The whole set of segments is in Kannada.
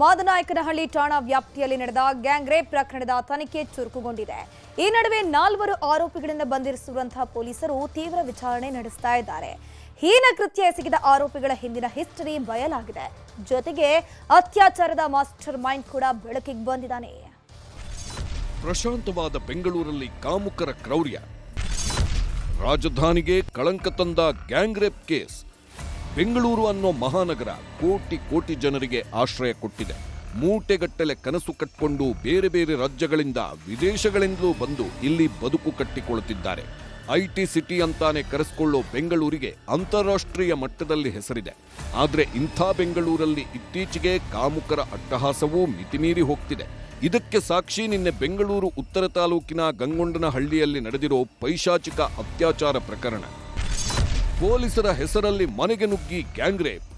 ಮಾದನಾಯಕನಹಳ್ಳಿ ಠಾಣಾ ವ್ಯಾಪ್ತಿಯಲ್ಲಿ ನಡೆದ ಗ್ಯಾಂಗ್ ರೇಪ್ ಪ್ರಕರಣದ ತನಿಖೆ ಚುರುಕುಗೊಂಡಿದೆ. ಈ ನಡುವೆ ನಾಲ್ವರು ಆರೋಪಿಗಳಿಂದ ಬಂಧಿಸಿರುವಂತಹ ಪೊಲೀಸರು ತೀವ್ರ ವಿಚಾರಣೆ ನಡೆಸ್ತಾ ಇದ್ದಾರೆ. ಹೀನ ಕೃತ್ಯ ಎಸಗಿದ ಆರೋಪಿಗಳ ಹಿಂದಿನ ಹಿಸ್ಟರಿ ಬಯಲಾಗಿದೆ. ಜೊತೆಗೆ ಅತ್ಯಾಚಾರದ ಮಾಸ್ಟರ್ ಮೈಂಡ್ ಕೂಡ ಬೆಳಕಿಗೆ ಬಂದಿದ್ದಾನೆ. ಪ್ರಶಾಂತವಾದ ಬೆಂಗಳೂರಲ್ಲಿ ಕಾಮುಕರ ಕ್ರೌರ್ಯ. ರಾಜಧಾನಿಗೆ ಕಳಂಕ ತಂದ ಗ್ಯಾಂಗ್ ರೇಪ್ ಕೇಸ್. ಬೆಂಗಳೂರು ಅನ್ನೋ ಮಹಾನಗರ ಕೋಟಿ ಕೋಟಿ ಜನರಿಗೆ ಆಶ್ರಯ ಕೊಟ್ಟಿದೆ. ಮೂಟೆಗಟ್ಟಲೆ ಕನಸು ಕಟ್ಕೊಂಡು ಬೇರೆ ಬೇರೆ ರಾಜ್ಯಗಳಿಂದ ವಿದೇಶಗಳಿಂದಲೂ ಬಂದು ಇಲ್ಲಿ ಬದುಕು ಕಟ್ಟಿಕೊಳ್ಳುತ್ತಿದ್ದಾರೆ. ಐಟಿ ಸಿಟಿ ಅಂತಾನೆ ಕರೆಸಿಕೊಳ್ಳೋ ಬೆಂಗಳೂರಿಗೆ ಅಂತಾರಾಷ್ಟ್ರೀಯ ಮಟ್ಟದಲ್ಲಿ ಹೆಸರಿದೆ. ಆದರೆ ಇಂಥ ಬೆಂಗಳೂರಲ್ಲಿ ಇತ್ತೀಚೆಗೆ ಕಾಮುಕರ ಅಟ್ಟಹಾಸವೂ ಮಿತಿಮೀರಿ ಹೋಗ್ತಿದೆ. ಇದಕ್ಕೆ ಸಾಕ್ಷಿ ನಿನ್ನೆ ಬೆಂಗಳೂರು ಉತ್ತರ ತಾಲೂಕಿನ ಗಂಗೊಂಡನಹಳ್ಳಿಯಲ್ಲಿ ನಡೆದಿರೋ ಪೈಶಾಚಿಕ ಅತ್ಯಾಚಾರ ಪ್ರಕರಣ. ಪೊಲೀಸರ ಹೆಸರಲ್ಲಿ ಮನೆಗೆ ನುಗ್ಗಿ ಗ್ಯಾಂಗ್ ರೇಪ್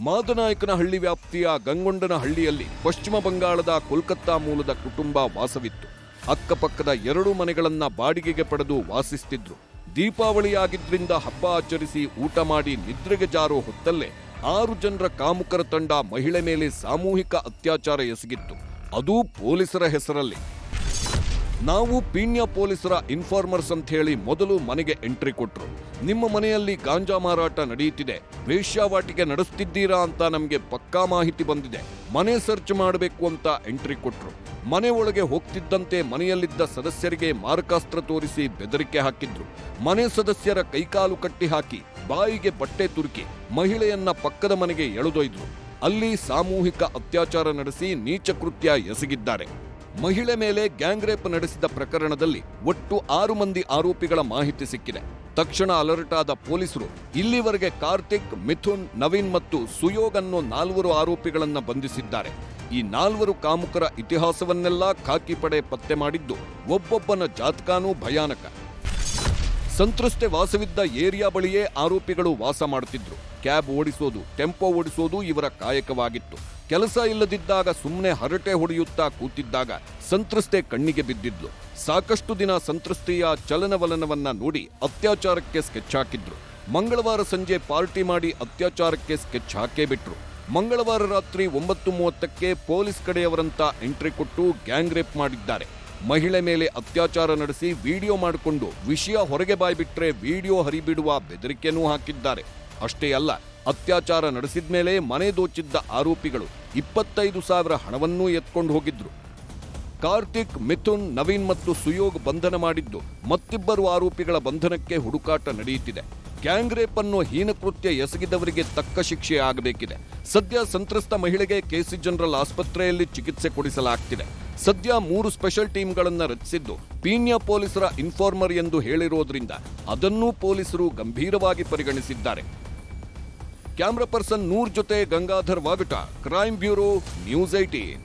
ಮಾದನಾಯಕನಹಳ್ಳಿ ವ್ಯಾಪ್ತಿಯ ಗಂಗೊಂಡನಹಳ್ಳಿಯಲ್ಲಿ ಪಶ್ಚಿಮ ಬಂಗಾಳದ ಕೋಲ್ಕತ್ತಾ ಮೂಲದ ಕುಟುಂಬ ವಾಸವಿತ್ತು. ಅಕ್ಕಪಕ್ಕದ ಎರಡು ಮನೆಗಳನ್ನ ಬಾಡಿಗೆಗೆ ಪಡೆದು ವಾಸಿಸ್ತಿದ್ರು. ದೀಪಾವಳಿಯಾಗಿದ್ದರಿಂದ ಹಬ್ಬ ಆಚರಿಸಿ ಊಟ ಮಾಡಿ ನಿದ್ರೆಗೆ ಜಾರೋ ಹೊತ್ತಲ್ಲೇ ಆರು ಜನರ ಕಾಮುಕರ ತಂಡ ಮಹಿಳೆ ಮೇಲೆ ಸಾಮೂಹಿಕ ಅತ್ಯಾಚಾರ ಎಸಗಿತ್ತು. ಅದೂ ಪೊಲೀಸರ ಹೆಸರಲ್ಲಿ. ನಾವು ಪೀಣ್ಯ ಪೊಲೀಸರ ಇನ್ಫಾರ್ಮರ್ಸ್ ಅಂತ ಹೇಳಿ ಮೊದಲು ಮನೆಗೆ ಎಂಟ್ರಿ ಕೊಟ್ರು. ನಿಮ್ಮ ಮನೆಯಲ್ಲಿ ಗಾಂಜಾ ಮಾರಾಟ ನಡೆಯುತ್ತಿದೆ. ವೇಶ್ಯಾವಾಟಿಕೆ ನಡೆಸ್ತಿದ್ದೀರಾ ಅಂತ ನಮಗೆ ಪಕ್ಕಾ ಮಾಹಿತಿ ಬಂದಿದೆ. ಮನೆ ಸರ್ಚ್ ಮಾಡಬೇಕು ಅಂತ ಎಂಟ್ರಿ ಕೊಟ್ರು. ಮನೆ ಒಳಗೆ ಹೋಗ್ತಿದ್ದಂತೆ ಮನೆಯಲ್ಲಿದ್ದ ಸದಸ್ಯರಿಗೆ ಮಾರಕಾಸ್ತ್ರ ತೋರಿಸಿ ಬೆದರಿಕೆ ಹಾಕಿದ್ರು. ಮನೆ ಸದಸ್ಯರ ಕೈಕಾಲು ಕಟ್ಟಿ ಹಾಕಿ, ಬಾಯಿಗೆ ಬಟ್ಟೆ ತುರುಕಿ, ಮಹಿಳೆಯನ್ನ ಪಕ್ಕದ ಮನೆಗೆ ಎಳೆದೊಯ್ದ್ರು. ಅಲ್ಲಿ ಸಾಮೂಹಿಕ ಅತ್ಯಾಚಾರ ನಡೆಸಿ ನೀಚ ಕೃತ್ಯ ಎಸಗಿದ್ದಾರೆ. ಮಹಿಳೆ ಮೇಲೆ ಗ್ಯಾಂಗ್ ರೇಪ್ ನಡೆಸಿದ ಪ್ರಕರಣದಲ್ಲಿ ಒಟ್ಟು ಆರು ಮಂದಿ ಆರೋಪಿಗಳ ಮಾಹಿತಿ ಸಿಕ್ಕಿದೆ. ತಕ್ಷಣ ಅಲರ್ಟ್ ಆದ ಪೊಲೀಸರು. ಇಲ್ಲಿವರೆಗೆ ಕಾರ್ತಿಕ್, ಮಿಥುನ್, ನವೀನ್ ಮತ್ತು ಸುಯೋಗ್ ಅನ್ನೋ ನಾಲ್ವರು ಆರೋಪಿಗಳನ್ನು ಬಂಧಿಸಿದ್ದಾರೆ. ಈ ನಾಲ್ವರು ಕಾಮುಕರ ಇತಿಹಾಸವನ್ನೆಲ್ಲ ಖಾಕಿ ಪಡೆ ಪತ್ತೆ ಮಾಡಿದ್ದು ಒಬ್ಬೊಬ್ಬನ ಜಾತಕಾನೂ ಭಯಾನಕ. ಸಂತ್ರಸ್ತೆ ವಾಸವಿದ್ದ ಏರಿಯಾ ಬಳಿಯೇ ಆರೋಪಿಗಳು ವಾಸ ಮಾಡುತ್ತಿದ್ರು. ಕ್ಯಾಬ್ ಓಡಿಸೋದು, ಟೆಂಪೋ ಓಡಿಸೋದು ಇವರ ಕಾಯಕವಾಗಿತ್ತು. ಕೆಲಸ ಇಲ್ಲದಿದ್ದಾಗ ಸುಮ್ಮನೆ ಹರಟೆ ಹೊಡೆಯುತ್ತಾ ಕೂತಿದ್ದಾಗ ಸಂತ್ರಸ್ತೆ ಕಣ್ಣಿಗೆ ಬಿದ್ದಿದ್ಲು. ಸಾಕಷ್ಟು ದಿನ ಸಂತ್ರಸ್ತೆಯ ಚಲನವಲನವನ್ನ ನೋಡಿ ಅತ್ಯಾಚಾರಕ್ಕೆ ಸ್ಕೆಚ್ ಹಾಕಿದ್ರು. ಮಂಗಳವಾರ ಸಂಜೆ ಪಾರ್ಟಿ ಮಾಡಿ ಅತ್ಯಾಚಾರಕ್ಕೆ ಸ್ಕೆಚ್ ಹಾಕೇ ಬಿಟ್ರು. ಮಂಗಳವಾರ ರಾತ್ರಿ ಒಂಬತ್ತು ಮೂವತ್ತಕ್ಕೆ ಪೊಲೀಸ್ ಕಡೆಯವರಂತ ಎಂಟ್ರಿ ಕೊಟ್ಟು ಗ್ಯಾಂಗ್ ರೇಪ್ ಮಾಡಿದ್ದಾರೆ. ಮಹಿಳೆ ಮೇಲೆ ಅತ್ಯಾಚಾರ ನಡೆಸಿ ವಿಡಿಯೋ ಮಾಡಿಕೊಂಡು ವಿಷಯ ಹೊರಗೆ ಬಾಯ್ಬಿಟ್ರೆ ವಿಡಿಯೋ ಹರಿಬಿಡುವ ಬೆದರಿಕೆನೂ ಹಾಕಿದ್ದಾರೆ. ಅಷ್ಟೇ ಅಲ್ಲ, ಅತ್ಯಾಚಾರ ನಡೆಸಿದ ಮೇಲೆ ಮನೆ ದೋಚಿದ್ದ ಆರೋಪಿಗಳು ಇಪ್ಪತ್ತೈದು ಸಾವಿರ ಹಣವನ್ನೂ ಎತ್ಕೊಂಡು ಹೋಗಿದ್ರು. ಕಾರ್ತಿಕ್, ಮಿಥುನ್, ನವೀನ್ ಮತ್ತು ಸುಯೋಗ್ ಬಂಧನ ಮಾಡಿದ್ದು ಮತ್ತಿಬ್ಬರು ಆರೋಪಿಗಳ ಬಂಧನಕ್ಕೆ ಹುಡುಕಾಟ ನಡೆಯುತ್ತಿದೆ. ಗ್ಯಾಂಗ್ ರೇಪ್ ಅನ್ನೋ ಹೀನಕೃತ್ಯ ಎಸಗಿದವರಿಗೆ ತಕ್ಕ ಶಿಕ್ಷೆ ಆಗಬೇಕಿದೆ. ಸದ್ಯ ಸಂತ್ರಸ್ತ ಮಹಿಳೆಗೆ ಕೆಸಿ ಜನರಲ್ ಆಸ್ಪತ್ರೆಯಲ್ಲಿ ಚಿಕಿತ್ಸೆ ಕೊಡಿಸಲಾಗ್ತಿದೆ. ಸದ್ಯ ಮೂರು ಸ್ಪೆಷಲ್ ಟೀಮ್ಗಳನ್ನು ರಚಿಸಿದ್ದು ಪೀಣ್ಯ ಪೊಲೀಸರ ಇನ್ಫಾರ್ಮರ್ ಎಂದು ಹೇಳಿರೋದ್ರಿಂದ ಅದನ್ನೂ ಪೊಲೀಸರು ಗಂಭೀರವಾಗಿ ಪರಿಗಣಿಸಿದ್ದಾರೆ. ಕ್ಯಾಮ್ರಾ ಪರ್ಸನ್ ನೂರ್ ಜೊತೆ Gangadhar Vagata, crime bureau, news eighteen